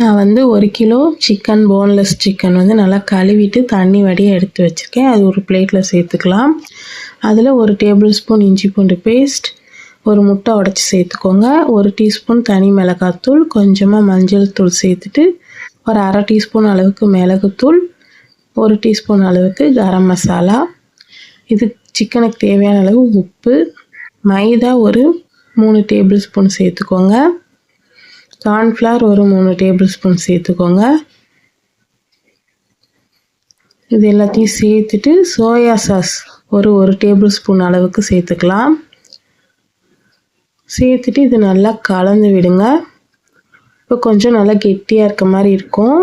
நான் வந்து ஒரு கிலோ சிக்கன் போன்லெஸ் சிக்கன் வந்து நல்லா கழுவிட்டு தண்ணி வடியை எடுத்து வச்சுருக்கேன். அது ஒரு பிளேட்டில் சேர்த்துக்கலாம். அதில் ஒரு டேபிள் ஸ்பூன் இஞ்சி பூண்டு பேஸ்ட் ஒரு முட்டை உடச்சி சேர்த்துக்கோங்க. ஒரு டீஸ்பூன் தனி மிளகாத்தூள் கொஞ்சமாக மஞ்சள் தூள் சேர்த்துட்டு ஒரு அரை டீஸ்பூன் அளவுக்கு மிளகுத்தூள் ஒரு டீஸ்பூன் அளவுக்கு கரம் மசாலா. இது சிக்கனுக்கு தேவையான அளவு உப்பு. மைதா ஒரு மூணு டேபிள் ஸ்பூன் சேர்த்துக்கோங்க. கார்ன்ஃப்ளவர் ஒரு மூணு டேபிள் ஸ்பூன் சேர்த்துக்கோங்க. இது எல்லாத்தையும் சேர்த்துட்டு சோயா சாஸ் ஒரு ஒரு டேபிள் ஸ்பூன் அளவுக்கு சேர்த்துக்கலாம். சேர்த்துட்டு இது நல்லா கலந்து விடுங்க. இப்போ கொஞ்சம் நல்லா கெட்டியாக இருக்க மாதிரி இருக்கும்.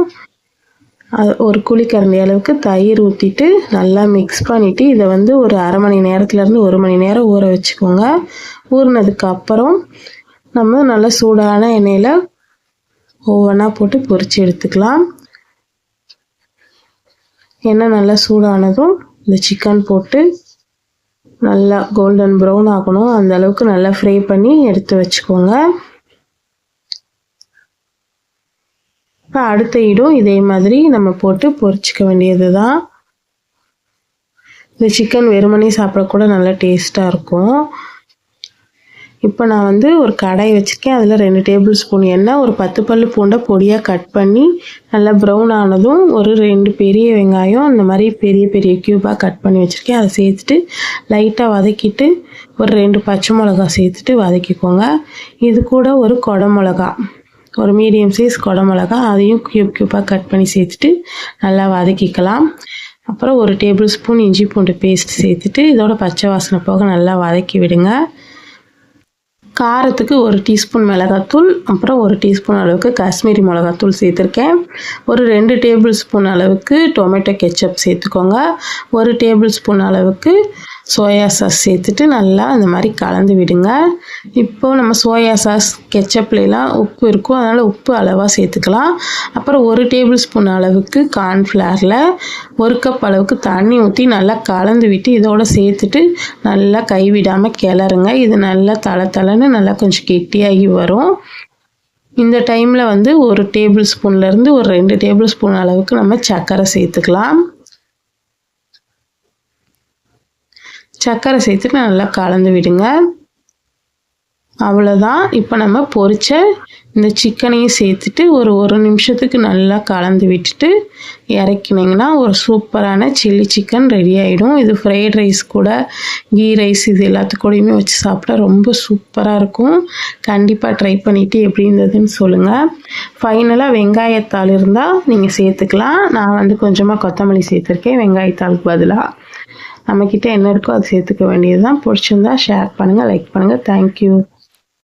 அது ஒரு குழிக்கரண்டி அளவுக்கு தயிர் ஊற்றிட்டு நல்லா மிக்ஸ் பண்ணிவிட்டு இதை வந்து ஒரு அரை மணி நேரத்துலேருந்து ஒரு மணி நேரம் ஊற வச்சுக்கோங்க. ஊறினதுக்கு அப்புறம் நம்ம நல்லா சூடான எண்ணெயில் ஒவ்வொன்றா போட்டு பொரித்து எடுத்துக்கலாம். எண்ணெய் நல்லா சூடானதும் இந்த சிக்கன் போட்டு நல்லா கோல்டன் ப்ரௌன் ஆகணும். அந்த அளவுக்கு நல்லா ஃப்ரை பண்ணி எடுத்து வச்சுக்கோங்க. இப்போ அடுத்த இடம் இதே மாதிரி நம்ம போட்டு பொரிச்சிக்க வேண்டியது தான் இந்த சிக்கன் வெறுமனே சாப்பிட நல்லா டேஸ்ட்டாக இருக்கும். இப்போ நான் வந்து ஒரு கடாய் வச்சுருக்கேன். அதில் ரெண்டு டேபிள் ஸ்பூன் எண்ணெய் ஒரு பத்து பல் பூண்டை பொடியாக கட் பண்ணி நல்லா ப்ரௌன் ஆனதும் ஒரு ரெண்டு பெரிய வெங்காயம் இந்த மாதிரி பெரிய பெரிய க்யூபாக கட் பண்ணி வச்சுருக்கேன். அதை சேர்த்துட்டு லைட்டாக வதக்கிட்டு ஒரு ரெண்டு பச்சை மிளகா சேர்த்துட்டு வதக்கிக்கோங்க. இது கூட ஒரு குடமிளகா ஒரு மீடியம் சைஸ் குடமிளகா அதையும் க்யூப் க்யூப்பாக கட் பண்ணி சேர்த்துட்டு நல்லா வதக்கிக்கலாம். அப்புறம் ஒரு டேபிள் ஸ்பூன் இஞ்சி பூண்டு பேஸ்ட் சேர்த்துட்டு இதோட பச்சை வாசனை போக நல்லா வதக்கி விடுங்க. காரத்துக்கு ஒரு டீஸ்பூன் மிளகாத்தூள் அப்புறம் ஒரு டீஸ்பூன் அளவுக்கு காஷ்மீரி மிளகாத்தூள் சேர்த்துருக்கேன். ஒரு ரெண்டு டேபிள் ஸ்பூன் அளவுக்கு டொமேட்டோ கெச்சப் சேர்த்துக்கோங்க. ஒரு டேபிள் ஸ்பூன் அளவுக்கு சோயா சாஸ் சேர்த்துட்டு நல்லா அந்த மாதிரி கலந்து விடுங்க. இப்போது நம்ம சோயா சாஸ் கெச்சப்லாம் உப்பு இருக்கும். அதனால் உப்பு அளவாக சேர்த்துக்கலாம். அப்புறம் ஒரு டேபிள் ஸ்பூன் அளவுக்கு கார்ன்ஃப்ளவரில் ஒரு கப் அளவுக்கு தண்ணி ஊற்றி நல்லா கலந்து விட்டு இதோடு சேர்த்துட்டு நல்லா கைவிடாமல் கிளறுங்க. இது நல்லா தலை தலைன்னு நல்லா கொஞ்சம் கெட்டியாகி வரும். இந்த டைமில் வந்து ஒரு டேபிள் ஸ்பூன்லேருந்து ஒரு ரெண்டு டேபிள் ஸ்பூன் அளவுக்கு நம்ம சர்க்கரை சேர்த்துக்கலாம். சர்க்கரை சேர்த்துட்டு நல்லா கலந்து விடுங்க. அவ்வளோதான் இப்போ நம்ம பொரிச்ச இந்த சிக்கனையும் சேர்த்துட்டு ஒரு ஒரு நிமிஷத்துக்கு நல்லா கலந்து விட்டுட்டு இறக்கினீங்கன்னா ஒரு சூப்பரான சில்லி சிக்கன் ரெடி ஆகிடும் இது ஃப்ரைட் ரைஸ் கூட கீ ரைஸ் இது எல்லாத்துக்கூடையுமே வச்சு சாப்பிட்டா ரொம்ப சூப்பராக இருக்கும். கண்டிப்பாக ட்ரை பண்ணிவிட்டு எப்படி இருந்ததுன்னு சொல்லுங்கள் ஃபைனலாக வெங்காயத்தாள் இருந்தால் நீங்கள் சேர்த்துக்கலாம். நான் வந்து கொஞ்சமாக கொத்தமல்லி சேர்த்துருக்கேன். வெங்காயத்தாளுக்கு பதிலாக நம்மக்கிட்ட என்ன இருக்கோ அதை சேர்த்துக்க வேண்டியது தான் பிடிச்சிருந்தா ஷேர் பண்ணுங்கள் லைக் பண்ணுங்கள் தேங்க்யூ